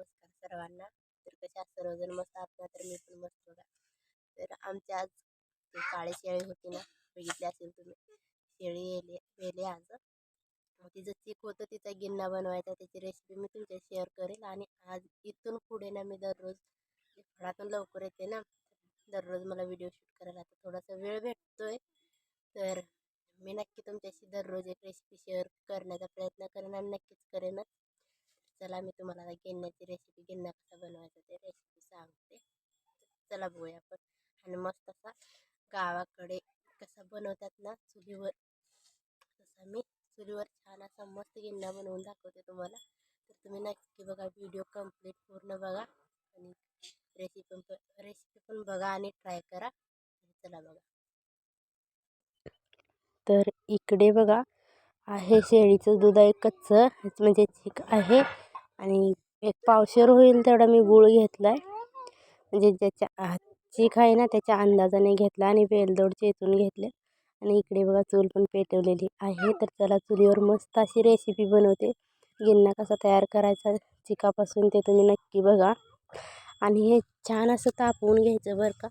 नमस्कार सर्वांना. तर कशा सर्वजण? मस्त असणार तर मी पण मस्त बघा. तर आमच्या आज काळी शेळी होती ना बघितली असेल तुम्ही. शेळी येले वेले आज. तिचं चीक होतं तिचा गिन्ना बनवायचा त्याची रेसिपी मी तुमच्या शेअर करेल. आणि आज इथून पुढे ना मी दररोज म्हणजे घरातून लवकर येते ना दररोज मला व्हिडिओ शूट करायला आता थोडासा वेळ भेटतोय. तर मी नक्की तुमच्याशी दररोज एक रेसिपी शेअर करण्याचा प्रयत्न करेन आणि नक्कीच करेनच. चला मी तुम्हाला आता गिन्याची रेसिपी गिन्ना कसा बनवायचा ते रेसिपी सांगते. चला बघूया आपण. आणि मस्त असा गावाकडे कसा बनवतात ना चुलीवर तसा मी चुलीवर छान असा मस्त गिन्ना बनवून दाखवते तुम्हाला. तर तुम्ही नक्की बघा व्हिडिओ कंप्लीट पूर्ण बघा. आणि रेसिपी पण रेसिपी पण बघा आणि ट्राय करा. चला बघा. तर इकडे बघा आहे शेळीचं दूध आहे कच्चं. म्हणजे चिक आहे. आणि एक पावशेर होईल तेवढा मी गूळ घेतला आहे म्हणजे ज्याच्या चीक आहे ना त्याच्या अंदाजाने घेतला आणि वेलदोड चेचून घेतले. आणि इकडे बघा चूल पण पेटवलेली आहे. तर चला चुलीवर मस्त अशी रेसिपी बनवते. गिन्ना कसा तयार करायचा चिकापासून ते तुम्ही नक्की बघा. आणि हे छान असं तापवून घ्यायचं बरं का.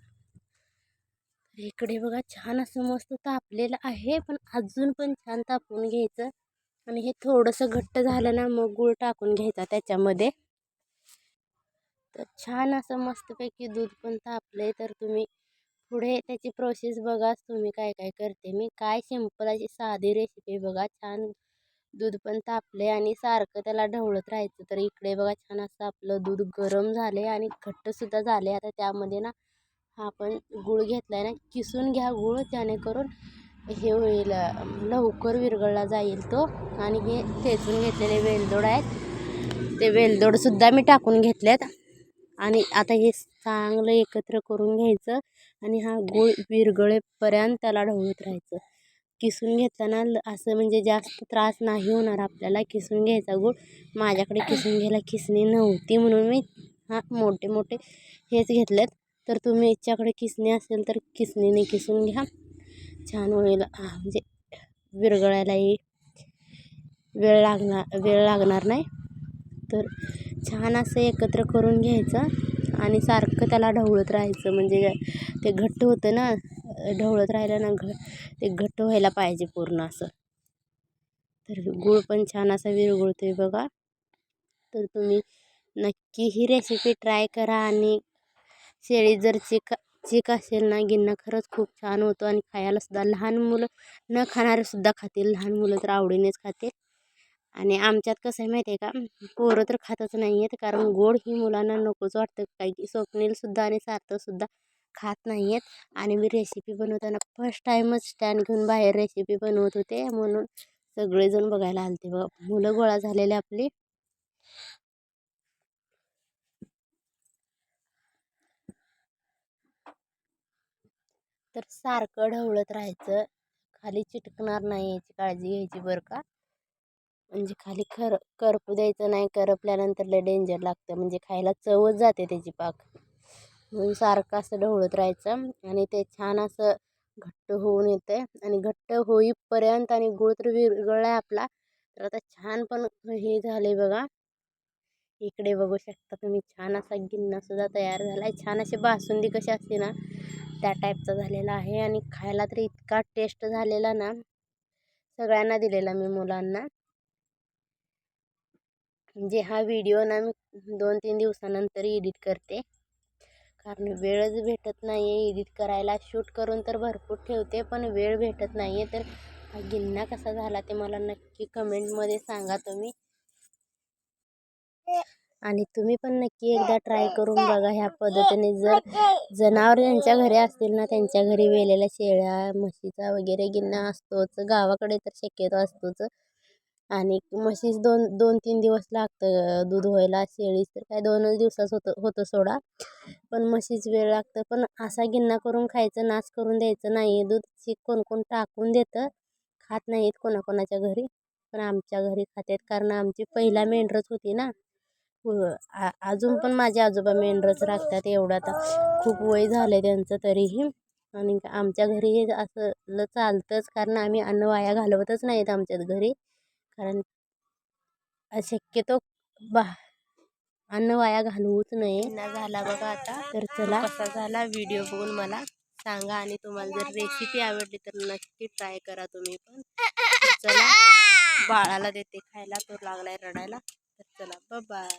इकडे बघा छान असं मस्त तापलेलं आहे पण अजून पण छान तापवून घ्यायचं. आणि हे थोडंसं घट्ट झालं ना मग गूळ टाकून घ्यायचा त्याच्यामध्ये. तर छान असं मस्तपैकी दूध पण तापलं तर तुम्ही पुढे त्याची प्रोसेस बघाच तुम्ही काय काय करते. मी काय सिंपल अशी साधी रेसिपी बघा छान दूध पण तापले आणि सारखं त्याला ढवळत राहायचं. तर इकडे बघा छान असं आपलं दूध गरम झाले आणि घट्टसुद्धा झाले आता त्यामध्ये ना हा आपण गूळ घेतला आहे ना किसून घ्या गूळ जेणेकरून हे होईल लवकर विरघळला जाईल तो. आणि हे ठेचून घेतलेले वेलदोड आहेत. ते वेलदोडसुद्धा मी टाकून घेतलेत. आणि आता हे चांगलं एकत्र करून घ्यायचं. आणि हा गूळ विरगळेपर्यंत त्याला ढवळत राहायचं. किसून घेताना असं म्हणजे जास्त त्रास नाही होणार आपल्याला किसून घ्यायचा गूळ. माझ्याकडे किसून घ्यायला किसणी नव्हती म्हणून मी हा मोठे मोठे हेच घेतलेत. तर तुम्ही याच्याकडे किसणी असेल तर किसणीने किसून घ्या. छान होईल. म्हणजे विरगळायलाही वेळ लागणार वेळ लागणार नाही. तर छान असं एकत्र करून घ्यायचं आणि सारखं त्याला ढवळत राहायचं. म्हणजे ते घट्ट होतं ना ढवळत राहिलं ना घ ते घट्ट व्हायला पाहिजे पूर्ण असं. तर गूळ पण छान असा विरघळतो आहे बघा. तर तुम्ही नक्की ही रेसिपी ट्राय करा आणि शेळी जर चिक का असेल ना गिन्ना खरंच खूप छान होतो आणि खायला सुद्धा लहान मुलं न खाणारे सुद्धा खातील. लहान मुलं तर आवडीनेच खातील. आणि आमच्यात कसं आहे माहिती आहे का? पोरं तर खातच नाही आहेत कारण गोड ही मुलांना नकोच वाटतं. काही स्वप्नीलसुद्धा आणि सार्थकसुद्धा खात नाही आहेत आणि मी रेसिपी बनवताना फर्स्ट टाईमच स्टँड घेऊन बाहेर रेसिपी बनवत होते. म्हणून सगळेजण बघायला आलते बघा. मुलं गोळा झालेले आपली. तर सारखं ढवळत राहायचं. खाली चिटकणार नाही याची काळजी घ्यायची बरं का. म्हणजे खाली खर करपू द्यायचं नाही करपल्यानंतर लय डेंजर लागतं. म्हणजे खायला चवच जाते त्याची पाक. म्हणून सारखं असं ढवळत राहायचं आणि ते छान असं घट्ट होऊन येतं आणि घट्ट होईपर्यंत आणि गुळ तर विरघळला आहे आपला. तर आता छान पण हे झालं बघा. इकडे बघू शकता तुम्ही छान असा गिन्नासुद्धा तयार झाला आहे छान अशी बासुंदी कशी असते ना त्या टाईपचा झालेला आहे. आणि खायला तर इतका टेस्ट झालेला ना सगळ्यांना दिलेला मी मुलांना. म्हणजे हा व्हिडिओ ना मी दोन तीन दिवसानंतर एडिट करते. कारण वेळच भेटत नाही आहे एडिट करायला. शूट करून तर भरपूर ठेवते पण वेळ भेटत नाही आहे तर हा गिन्ना कसा झाला ते मला नक्की कमेंटमध्ये सांगा तुम्ही. आणि तुम्ही पण नक्की एकदा ट्राय करून बघा ह्या पद्धतीने. जर जनावर ज्यांच्या घरी असतील ना त्यांच्या घरी वेलेल्या शेळ्या म्हशीचा वगैरे गिन्ना असतोच. गावाकडे तर शक्यतो असतोच. आणि म्हशीच दोन दोन तीन दिवस लागतं दूध व्हायला. शेळीच तर काय दोनच दिवसाच होतं होतं सोडा. पण म्हशीच वेळ लागतं. पण असा गिन्ना करून खायचं नाश करून द्यायचं नाही. दूध ची कोण कोण टाकून देतं खात नाहीत कोणाकोणाच्या घरी. पण आमच्या घरी खातात कारण आमची पहिला मेंढरच होती ना. अजून पण माझे आजोबा मेंढरच राखतात एवढं आता. खूप वय झालं आहे त्यांचं तरीही. आणि आमच्या घरी हे असं चालतंच कारण आम्ही अन्न वाया घालवतच नाहीत आमच्यात घरी. कारण शक्यतो बा अन्न वाया घालवूच नये. ना झाला बघा आता. तर चला. कसा झाला व्हिडिओ बघून मला सांगा आणि तुम्हाला जर रेसिपी आवडली तर नक्की ट्राय करा तुम्ही पण. चला. बाळाला देते खायला तो लागलाय रडायला. तर चला बाय